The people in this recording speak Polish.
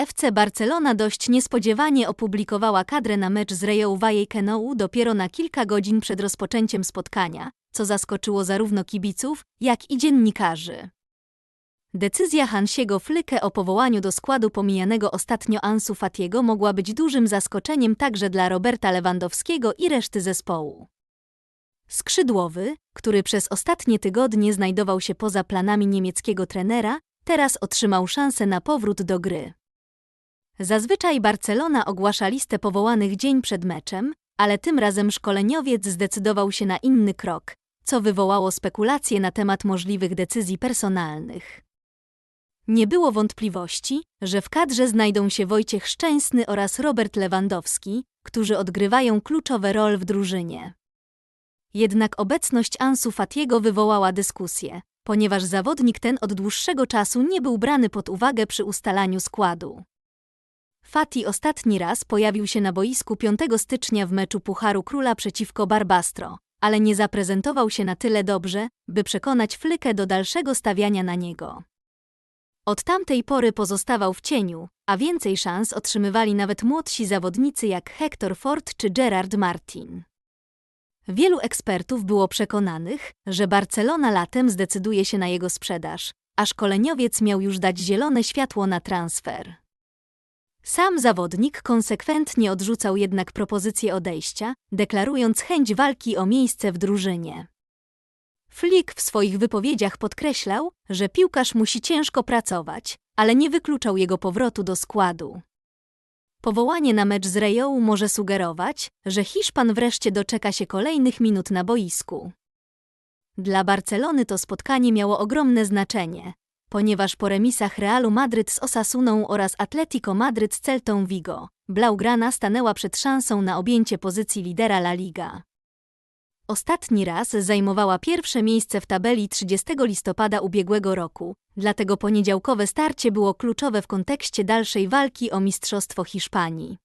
FC Barcelona dość niespodziewanie opublikowała kadrę na mecz z Rayo Vallecano dopiero na kilka godzin przed rozpoczęciem spotkania, co zaskoczyło zarówno kibiców, jak i dziennikarzy. Decyzja Hansiego Flyke o powołaniu do składu pomijanego ostatnio Ansu Fatiego mogła być dużym zaskoczeniem także dla Roberta Lewandowskiego i reszty zespołu. Skrzydłowy, który przez ostatnie tygodnie znajdował się poza planami niemieckiego trenera, teraz otrzymał szansę na powrót do gry. Zazwyczaj Barcelona ogłasza listę powołanych dzień przed meczem, ale tym razem szkoleniowiec zdecydował się na inny krok, co wywołało spekulacje na temat możliwych decyzji personalnych. Nie było wątpliwości, że w kadrze znajdą się Wojciech Szczęsny oraz Robert Lewandowski, którzy odgrywają kluczowe role w drużynie. Jednak obecność Ansu Fatiego wywołała dyskusję, ponieważ zawodnik ten od dłuższego czasu nie był brany pod uwagę przy ustalaniu składu. Fati ostatni raz pojawił się na boisku 5 stycznia w meczu Pucharu Króla przeciwko Barbastro, ale nie zaprezentował się na tyle dobrze, by przekonać Flykę do dalszego stawiania na niego. Od tamtej pory pozostawał w cieniu, a więcej szans otrzymywali nawet młodsi zawodnicy jak Hector Ford czy Gerard Martin. Wielu ekspertów było przekonanych, że Barcelona latem zdecyduje się na jego sprzedaż, a szkoleniowiec miał już dać zielone światło na transfer. Sam zawodnik konsekwentnie odrzucał jednak propozycję odejścia, deklarując chęć walki o miejsce w drużynie. Flick w swoich wypowiedziach podkreślał, że piłkarz musi ciężko pracować, ale nie wykluczał jego powrotu do składu. Powołanie na mecz z Rayo może sugerować, że Hiszpan wreszcie doczeka się kolejnych minut na boisku. Dla Barcelony to spotkanie miało ogromne znaczenie, ponieważ po remisach Realu Madryt z Osasuną oraz Atletico Madryt z Celtą Vigo, Blaugrana stanęła przed szansą na objęcie pozycji lidera La Liga. Ostatni raz zajmowała pierwsze miejsce w tabeli 30 listopada ubiegłego roku, dlatego poniedziałkowe starcie było kluczowe w kontekście dalszej walki o Mistrzostwo Hiszpanii.